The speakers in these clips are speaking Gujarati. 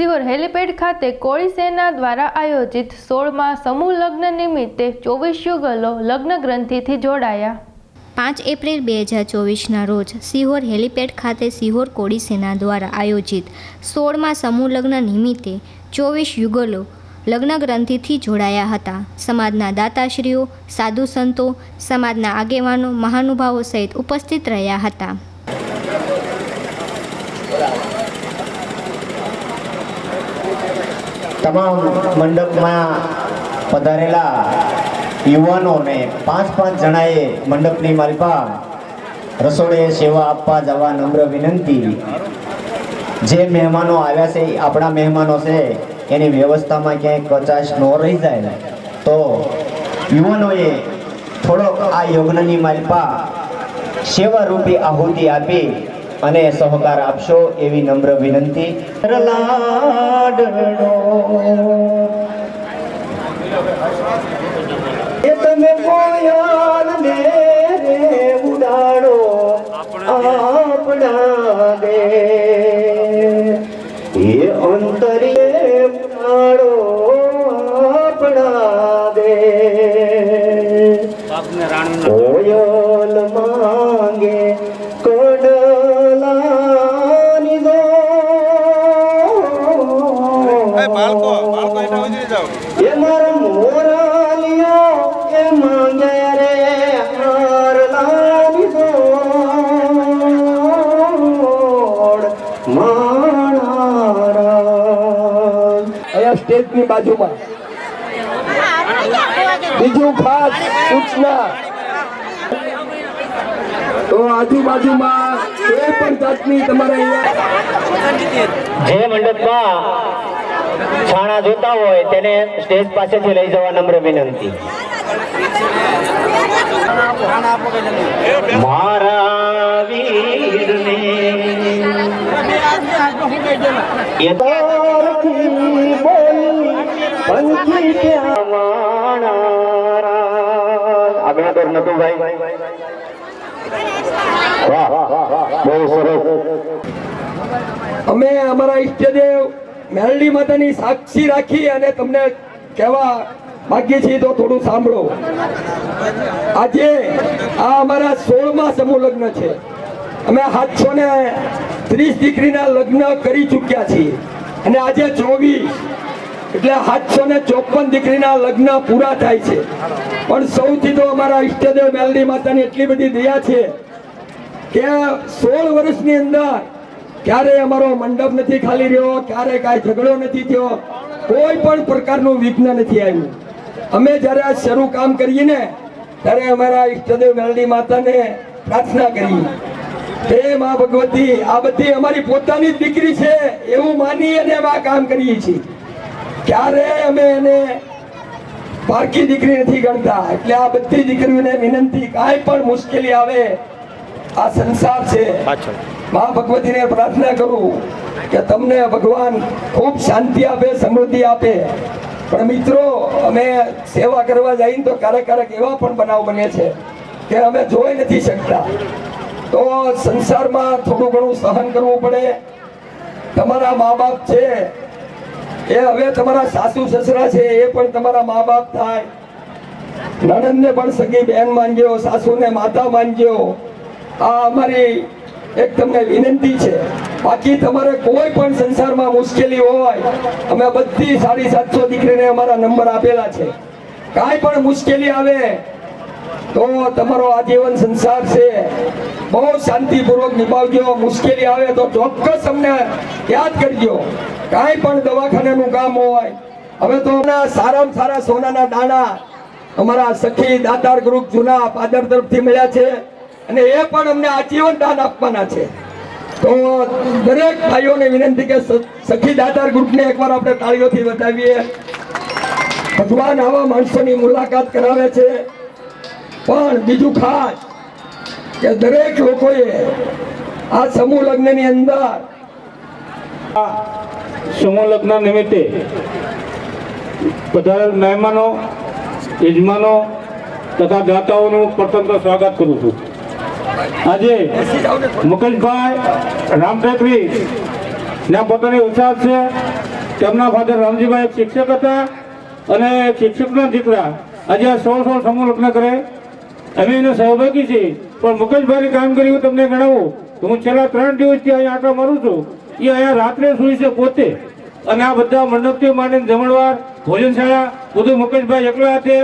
સિહોર હેલીપેડ ખાતે કોળી સેના દ્વારા આયોજિત સોળમાં સમૂહ લગ્ન નિમિત્તે ચોવીસ યુગલો લગ્ન ગ્રંથિથી જોડાયા. પાંચ એપ્રિલ બે હજાર ચોવીસના રોજ સિહોર હેલીપેડ ખાતે સિહોર કોળી સેના દ્વારા આયોજિત સોળમાં સમૂહ લગ્ન નિમિત્તે ચોવીસ યુગલો લગ્ન ગ્રંથિથી જોડાયા હતા. સમાજના દાતાશ્રીઓ, સાધુ સંતો, સમાજના આગેવાનો, મહાનુભાવો સહિત ઉપસ્થિત રહ્યા હતા. તમામ મંડપમાં પધારેલા યુવાનોને પાંચ પાંચ જણાએ મંડપની માલપા રસોડે સેવા આપવા જવા નમ્ર વિનંતી. જે મહેમાનો આવ્યા છે આપણા મહેમાનો છે, એની વ્યવસ્થામાં ક્યાંય કચાશ ન રહી જાય. તો યુવાનોએ થોડોક આ યજ્ઞની માલપા સેવારૂપી આહુતિ આપી અને સહકાર આપશો એવી નમ્ર વિનંતી. તમે કોયલ ને રે ઉડાડો આપણા દે. એ અંતરે ઉડાડો આપણા દે. કોયલ સ્ટેજની બીજું ખાસ સૂચના. તો આજુબાજુમાં કોઈ પણ જાતની તમારે જે મંડપમાં છાણા જોતા હોય તેને સ્ટેજ પાસેથી લઈ જવા નમ્ર વિનંતી. મારા વીરને આગળ નતુભાઈ અમે અમારા ઈષ્ટદેવ મેરડી માતાની સાક્ષી રાખી અને તમને કહેવા માંગીએ છીએ, તો થોડું સાંભળો. આજે આ અમારા સોળમાં સમૂહ લગ્ન છે. અમે સાતસો ને ત્રીસ દીકરીના લગ્ન કરી ચૂક્યા છીએ. અને આજે ચોવીસ એટલે સાતસો ને ચોપન દીકરીના લગ્ન પૂરા થાય છે. પણ સૌથી તો અમારા ઈષ્ટદેવ મેલડી માતાની એટલી બધી દયા છે કે સોળ વર્ષની અંદર ક્યારે અમારો મંડપ નથી ખાલી રહ્યો, ક્યારે કાંઈ ઝઘડો નથી થયો, કોઈ પણ પ્રકારનું વિઘ્ન નથી આવ્યું. અમે જ્યારે આ શરૂ કામ કરીએ ને, ત્યારે અમારા ઈષ્ટદેવ મેલડી માતાને પ્રાર્થના કરી હે મા ભગવતી, આ બધી અમારી પોતાની જ દીકરી છે, એવું માની અને આ કામ કરીએ છીએ. ક્યારે અમે એને પારકી દીકરી નથી ગણતા? એટલે આ બધી દીકરીઓને વિનંતી કાંઈ પણ મુશ્કેલી આવે આ સંસાર છે. મા ભગવતીને પ્રાર્થના કરું કે તમને ભગવાન ખૂબ શાંતિ આપે સમૃદ્ધિ આપે. પણ મિત્રો અમે સેવા કરવા જઈને તો ક્યારેક ક્યારેક એવા પણ બનાવ બને છે કે અમે જોઈ નથી શકતા. તો સંસારમાં થોડું ઘણું સહન કરવું પડે. તમારા મા બાપ છે એ હવે તમારા સાસુ સસરા છે, એ પણ તમારા મા બાપ થાય. નણંદને પણ સગી બેન માનજો, સાસુને માતા માનજો. આ અમારી એક તમને વિનંતી છે. બાકી તમારે કોઈ પણ સંસારમાં મુશ્કેલી હોય, અમે બધી સાડી સાતસો દીકરીને અમારા નંબર આપેલા છે. કાંઈ પણ મુશ્કેલી આવે, તો તમારો આજીવન સંસાર છે. બહુ શાંતિપૂર્વક નિભાવજો. મુશ્કેલી આવે તો ચોક્કસ અમને યાદ કરજો. કાંઈ પણ દવાખાનાનું કામ હોય. હવે તો સારામાં સારા સોનાના દાણા અમારા સખી દાતાર ગ્રુપ જૂના પાદર તરફથી મળ્યા છે અને એ પણ અમને આજીવન દાન આપવાના છે. તો દરેક ભાઈઓને વિનંતી કે સખી દાતાર ગ્રુપને એકવાર આપણે તાળીઓથી બતાવીએ ભગવાન આવા માણસોની મુલાકાત કરાવે છે. પણ બીજું ખાસ કે દરેક લોકોએ આ સમૂહ લગ્નની અંદર સમૂહ લગ્ન નિમિત્તે પધારેલ મહેમાનો, યજમાનો તથા દાતાઓનું પ્રતંત્ર સ્વાગત કરું છું. આજે મુકેશભાઈ રામટેકરી ના પોતાની ઉત્સાહ છે. તેમના ફાધર રામજીભાઈ શિક્ષક હતા અને શિક્ષકના દીકરા આજે સોળ સોળ સમૂહ લગ્ન કરે. અમે એનો સહભાગી છીએ પણ મુકેશભાઈ કામગીરી હું તમને ગણાવું. તો હું છેલ્લા ત્રણ દિવસથી અહીંયા આટલા મારું છું. એ અહીંયા રાત્રે સુઈ છે પોતે. અને આ બધા મંડપથી માંડીને જમણવાર, ભોજનશાળા, બધું મુકેશભાઈ એકલા હાથે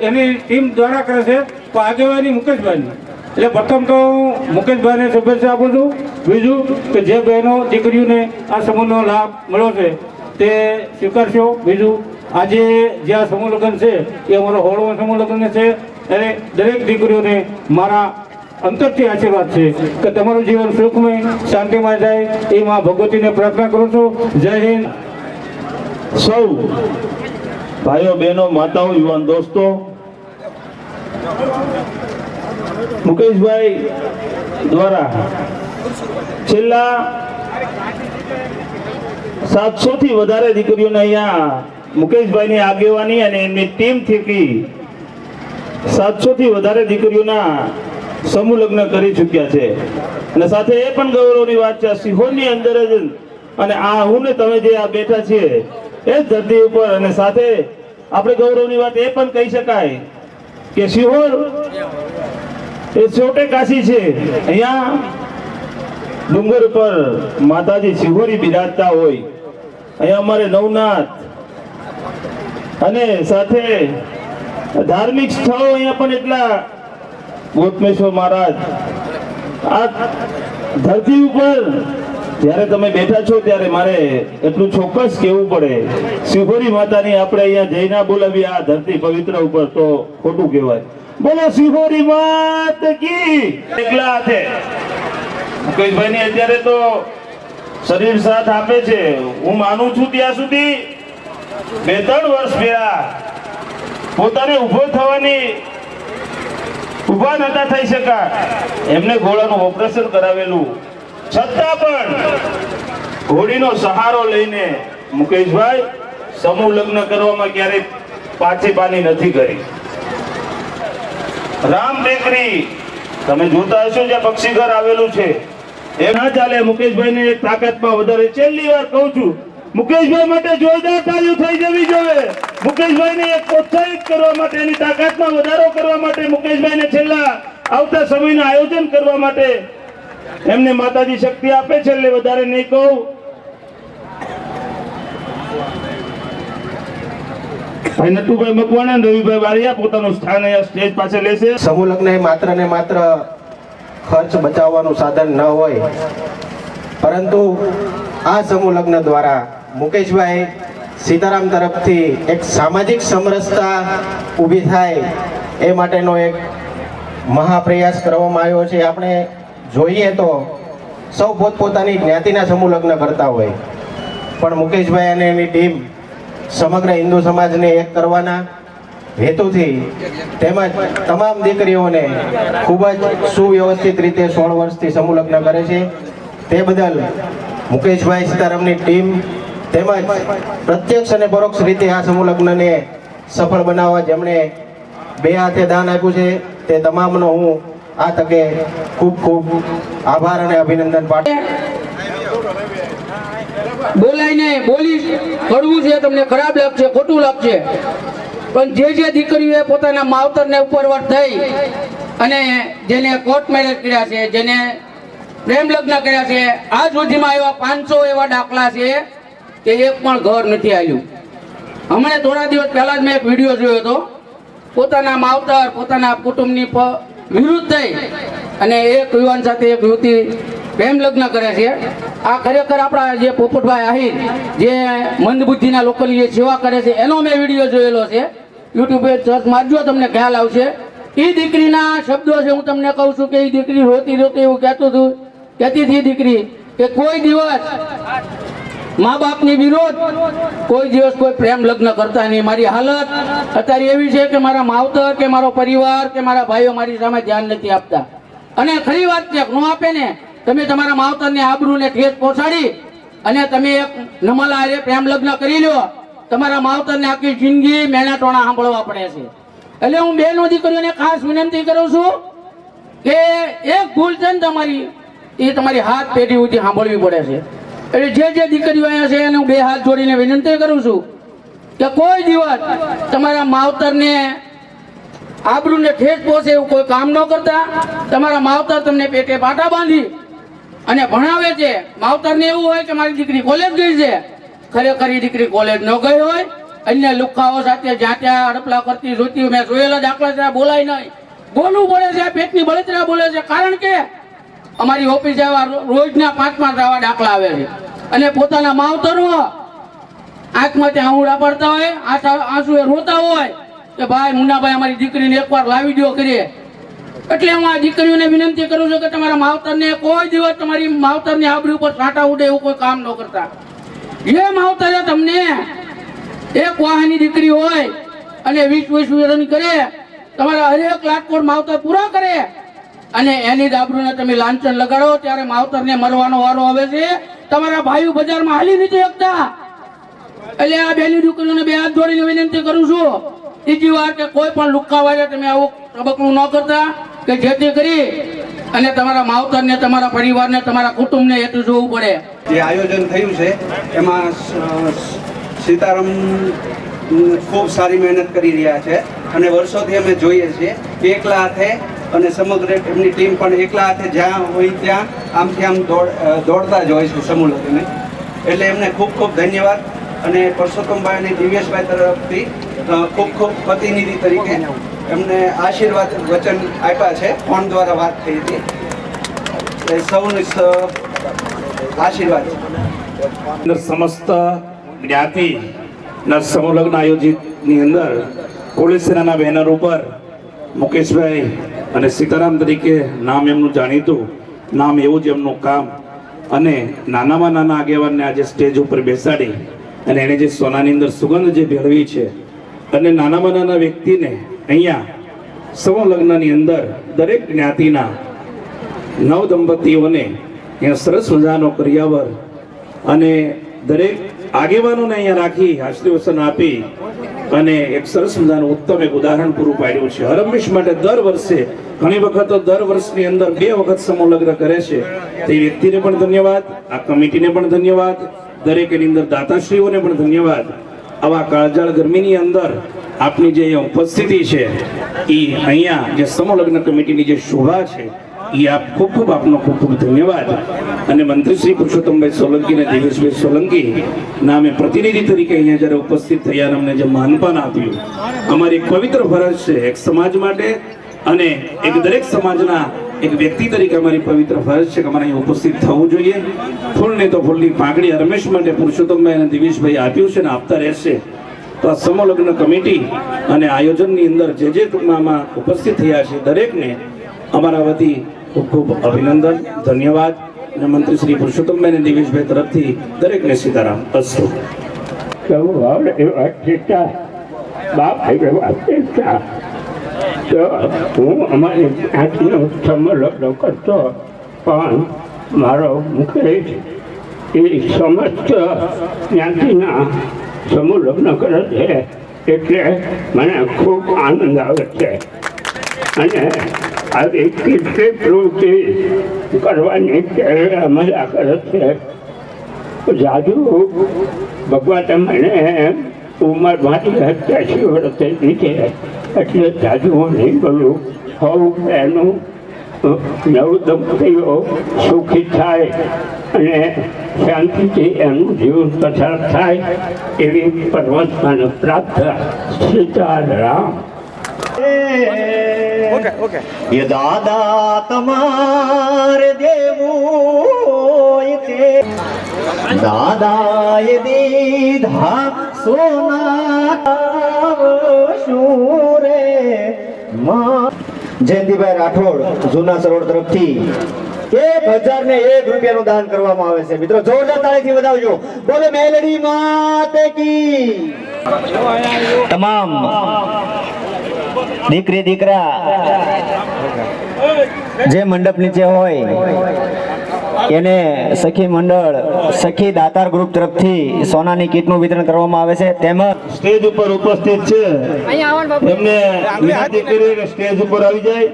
એની ટીમ દ્વારા કરે છે. તો આગેવાની મુકેશભાઈની. એટલે પ્રથમ તો હું મુકેશભાઈને શુભેચ્છા આપું છું. બીજું કે જે બહેનો દીકરીઓને આ સમૂહનો લાભ મળ્યો છે, તે સ્વીકારશો. બીજું, આજે જે આ સમૂહ લગ્ન છે, એ અમારો હોળવો સમૂહ લગ્ન છે. અને દરેક દીકરીઓને મારા અંતરથી આશીર્વાદ છે કે તમારું જીવન સુખમય શાંતિમાં જાય એ માં ભગવતીને પ્રાર્થના કરું છું. જય હિન્દ. સૌ ભાઈઓ, બહેનો, માતાઓ, યુવાન દોસ્તો, મુકેશભાઈ દ્વારા છેલ્લા સાતસો થી વધારે દીકરીઓને અહીંયા મુકેશભાઈની આગેવાની અને એમની ટીમ થકી સાતસો થી વધારે દીકરીઓના સમૂહ લગ્ન કરી ચૂક્યા છે. અને સાથે એ પણ ગૌરવની વાત છે સિહોરની અંદર જ અને આ હું ને તમે જે આ બેઠા છીએ, એ જ ધરતી ઉપર અને સાથે આપણે ગૌરવની વાત એ પણ કહી શકાય કે સિહોર એ છોટે કાશી છે. અહીંયા ડુંગર ઉપર માતાજી સિહોરી બિરાજતા હોય. અહીંયા અમારે નવનાથ અને સાથે ધાર્મિક સ્થળો અહીંયા પણ એટલા ગોતમેશ્વર મહારાજ. આ ધરતી ઉપર જ્યારે તમે બેઠા છો ત્યારે મારે એટલું ચોક્કસ કહેવું પડે. શિવોરી માતાની આપણે અહીંયા જઈ ના બોલાવી આ ધરતી પવિત્ર ઉપર તો ખોટું કહેવાય. બોલો શિવોરી માત કી. એકલા હાથે. મુકેશભાઈની અત્યારે તો શરીર સાથ આપે છે. હું માનું છું ત્યાં સુધી બે ત્રણ વર્ષ પહેલા પોતાને ઊભો થવાની ઊભા નતા થઈ શકા એમને ઘોડાનું ઓપરેશન કરાવેલું. છતાં પણ ઘોડીનો સહારો લઈને મુકેશભાઈ સમૂહ લગ્ન કરવામાં ક્યારેય પાછી પાની નથી કરી. રામ ટેકરી, તમે જોતા હશો જ્યાં પક્ષી ઘર આવેલું છે. એ ના ચાલે, મુકેશભાઈને એક તાકાતમાં વધારે. છેલ્લી વાર કહું છું, મુકેશભાઈ માટે જોરદાર તાળીઓ થઈ જવી જોઈએ. મુકેશભાઈને એક પ્રોત્સાહિત કરવા માટે એની તાકાતમાં વધારો કરવા માટે મુકેશભાઈને છેલ્લા આવતા સમયનું આયોજન કરવા માટે એમને માતાજી શક્તિ આપે છે, એટલે વધારે નહીં કહું. ભાઈ નટુભાઈ મકવાણા રવિભાઈ બારિયા પોતાનું સ્થાન અહીંયા સ્ટેજ પાસે લેશે સમૂહ લગ્ન એ માત્ર ને માત્ર ખર્ચ બચાવવાનું સાધન ન હોય. પરંતુ આ સમૂહ દ્વારા મુકેશભાઈ સીતારામ તરફથી એક સામાજિક સમરસતા ઊભી થાય એ માટેનો એક મહાપ્રયાસ કરવામાં આવ્યો છે. આપણે જોઈએ તો સૌ પોતપોતાની જ્ઞાતિના સમૂહ લગ્ન કરતા હોય. પણ મુકેશભાઈ અને એની ટીમ સમગ્ર હિન્દુ સમાજને એક કરવાના હેતુથી તેમજ તમામ દીકરીઓને ખૂબ જ સુવ્યવસ્થિત રીતે સોળ વર્ષથી સમૂહ લગ્ન કરે છે. તે બદલ મુકેશભાઈ સીતારામની ટીમ તેમજ પ્રત્યક્ષ અને પરોક્ષ રીતે આ સમૂહ લગ્નને સફળ બનાવવા જેમણે બે હાથે દાન આપ્યું છે, તે તમામનો હું આ તકે ખૂબ ખૂબ આભાર અને અભિનંદન પાઠવું બોલાઈને બોલી કરવું છે, તમને ખરાબ લાગશે, ખોટું લાગશે. પણ જે જે દીકરીઓએ પોતાના માવતરને ઉપરવટ થઈ અને જેને કોર્ટ મેરેજ કર્યા છે, જેને પ્રેમ લગ્ન કર્યા છે આ સુધીમાં એવા પાંચસો એવા દાખલા છે કે એક પણ ઘર નથી આવ્યું હમણાં થોડા દિવસ પહેલાં જ મેં એક વીડિયો જોયો હતો. પોતાના માવતર, પોતાના કુટુંબની વિરુદ્ધ થઈ અને એક યુવાન સાથે એક યુવતી પ્રેમ લગ્ન કરે છે. આ ખરેખર આપણા જે પોપટભાઈ આહિર, જે મંદબુદ્ધિના લોકોની જે સેવા કરે છે, એનો મેં વીડિયો જોયેલો છે. યુટ્યુબે સર્ચ મારજો, તમને ખ્યાલ આવશે. એ દીકરીના શબ્દો છે, હું તમને કહું છું કે એ દીકરી રોતી રોતી એવું કહેતું હતું. કહેતી હતી દીકરી કે કોઈ દિવસ મા બાપની વિરોધ. કોઈ દિવસ કોઈ પ્રેમ લગ્ન કરતા નહીં. મારી હાલત અત્યારે એવી છે કે મારા માવતર કે મારો પરિવાર કે મારા ભાઈઓ મારી સામે ધ્યાન નથી આપતા. અને ખરી વાત છે નો આપે ને, તમે તમારા માવતરને આબરૂને ઠેસ પહોંચાડી અને તમે એક નમલા હારે પ્રેમ લગ્ન કરી લો તમારા માવતરને આખી જિંદગી મેણા ટોણા સાંભળવા પડે છે. એટલે હું બેનો દીકરીઓને ખાસ વિનંતી કરું છું કે એક ભૂલ છે ને તમારી, એ તમારી હાથ પેઢી સુધી સાંભળવી પડે છે. એટલે જે જે દીકરીઓ અહીંયા છે, એને હું બે હાથ જોડીને વિનંતી કરું છું કે કોઈ દિવસ તમારા માવતરને આબરૂને ઠેસ પહોંચે એવું કોઈ કામ ન કરતા. તમારા માવતર તમને પેટે પાટા બાંધી અને ભણાવે છે. માવતરને એવું હોય કે મારી દીકરી કોલેજ ગઈ છે. ખરેખર એ દીકરી કોલેજ ન ગઈ હોય. અન્ય લુખાઓ સાથે જ્યાં ત્યાં અડપલા કરતી જોતી મેં જોયેલા દાખલા બોલાય નહીં. બોલવું પડે છે પેટની બળતરા બોલે છે. કારણ કે અમારી ઓફિસ જવા રોજના પાંચ પાંચ આવા દાખલા આવે છે. અને પોતાના માવતરો આંખમાં ત્યાં આંગળા પડતા હોય આંસા- એ રોતા હોય, કે ભાઈ, મુન્નાભાઈ, અમારી દીકરીને એકવાર લાવી દો કરીએ. એટલે હું આ દીકરીઓને વિનંતી કરું છું કે તમારા માવતરને કોઈ દિવસ તમારી માવતરની આબરી ઉપર છાંટા ઉડે એવું કોઈ કામ ન કરતા. જે માવતરે તમને એક વાહની દીકરી હોય અને વીસ વીસ વીરન કરે, તમારા હરેક લાખોટ માવતર પૂરા કરે અને એની જ તમે લાંચન લગાડો, ત્યારે માવતરને મરવાનો વારો આવે છે. તમારા ભાઈઓ બજારમાં હાલી નથી શકતા. એટલે આ બેની દીકરીઓને બે હાથ જોડીને વિનંતી કરું છું. બીજી વાર કે કોઈ પણ લુકાવાય તમે આવું તબકલું ન કરતા, કે જેથી કરી અને તમારા માવતરને, તમારા પરિવારને, તમારા કુટુંબને એટલું જોવું પડે. જે આયોજન થયું છે, એમાં સીતારામ ખૂબ સારી મહેનત કરી રહ્યા છે. અને વર્ષોથી અમે જોઈએ છીએ એકલા હાથે અને સમગ્ર એમની ટીમ પણ એકલા હાથે જ્યાં હોય ત્યાં આમથી આમ દોડ દોડતા જ હોય છે સમૂહ એટલે એમને ખૂબ ખૂબ ધન્યવાદ અને પરસોત્તમભાઈ અને દિવ્યેશભાઈ તરફથી ખૂબ ખૂબ પ્રતિનિધિ તરીકે એમને આશીર્વાદ વચન આપ્યા છે, ફોન દ્વારા વાત થઈ હતી. સૌને આશીર્વાદ. સમસ્ત જ્ઞાતિ ના સમૂહ આયોજિતની અંદર પોલીસ સેનાના બેનર ઉપર મુકેશભાઈ અને સીતારામ તરીકે નામ એમનું જાણીતું, નામ એવું જ એમનું કામ. અને નાનામાં નાના આગેવાનને આજે સ્ટેજ ઉપર બેસાડી અને એણે જે સોનાની અંદર સુગંધ જે ભેળવી છે અને નાનામાં નાના વ્યક્તિને અહીંયા સમલગ્નની લગ્નની અંદર દરેક જ્ઞાતિના નવ દંપતીઓને અહીંયા સરસ મજાનો કર્યાવર અને દરેક આગેવાનોને અહીંયા રાખી આશીર્વચન આપી અને એક સરસ મજાનું ઉત્તમ એક ઉદાહરણ પૂરું પાડ્યું છે. હરમેશ માટે દર વર્ષે, ઘણી વખત દર વર્ષની અંદર બે વખત સમૂહ લગ્ન કરે છે. તે વ્યક્તિને પણ ધન્યવાદ, આ કમિટીને પણ ધન્યવાદ દરેક એની અંદર દાતાશ્રીઓને પણ ધન્યવાદ. આવા કાળજાળ ગરમીની અંદર આપની જે ઉપસ્થિતિ છે એ અહીંયા જે સમૂહ લગ્ન કમિટીની જે શોભા છે એ આપ ખૂબ ખૂબ આપનો ખૂબ ખૂબ ધન્યવાદ. અને મંત્રી શ્રી પુરુષોત્તમભાઈ સોલંકી અને દિવેશભાઈ સોલંકી નામે પ્રતિનિધિ તરીકે અહીંયા જ્યારે ઉપસ્થિત થયા અમને જે માનપાન આપ્યું, અમારી પવિત્ર ફરજ છે એક સમાજ માટે અને એક દરેક સમાજના એક વ્યક્તિ તરીકે અમારી પવિત્ર ફરજ છે કે અમારે અહીં ઉપસ્થિત થવું જોઈએ. ફૂલ ને તો ફૂલની પાઘડી રમેશ માટે પુરુષોત્તમભાઈ અને દિવેશભાઈ આપ્યું છે ને આપતા રહેશે. તો આ સમલગ્ન કમિટી અને આયોજનની અંદર જે જે ટૂંકમાં ઉપસ્થિત થયા છે દરેકને અમારા વતી ખૂબ ખૂબ અભિનંદન, ધન્યવાદ. અને મંત્રી શ્રી પુરુષોત્તમભાઈ અને દિવેશભાઈ તરફથી દરેકને સીતારામ અસ્તુ. હું અમારી જ્ઞાતિનો સમલગ્ન કરતો પણ મારો મુકેશ એ સમસ્ત જ્ઞાતિના સમૂહ લગ્ન કરે છે, એટલે મને ખૂબ આનંદ આવે છે. અને આવી કેટલી પ્રવૃત્તિ કરવાની પ્રેરણા મજા કરે છે. જાદુ ભગવાન મને ઉંમર મારી અત્યાસી વર્ષ થઈ એટલે જાદુ નહીં બોલું. હોઉં એનું નવ દંપતીઓ સુખી થાય અને શાંતિથી એનું જીવન પસાર થાય એવી પરમાત્માને પ્રાર્થના. સીતારામ ઓકે દાદા તમારે દેવું છે દાદા એ દીધા સોના શું જયંતિભાઈ રાઠોડ જૂના સરોવર તરફથી એક હજાર ને એક રૂપિયાનું દાન કરવામાં આવે છે. મિત્રો, જોરદાર તાળીથી વધાવજો. બોલે, મેલડી માતે કી. તમામ દીકરી દીકરા. જે મંડપ નીચે હોય એને સખી મંડળ સખી દાતાર ગ્રુપ તરફથી સોનાની કીટનું વિતરણ કરવામાં આવે છે. તેમજ સ્ટેજ ઉપર ઉપસ્થિત છે. એમને વિનંતી કરી સ્ટેજ ઉપર આવી જાય.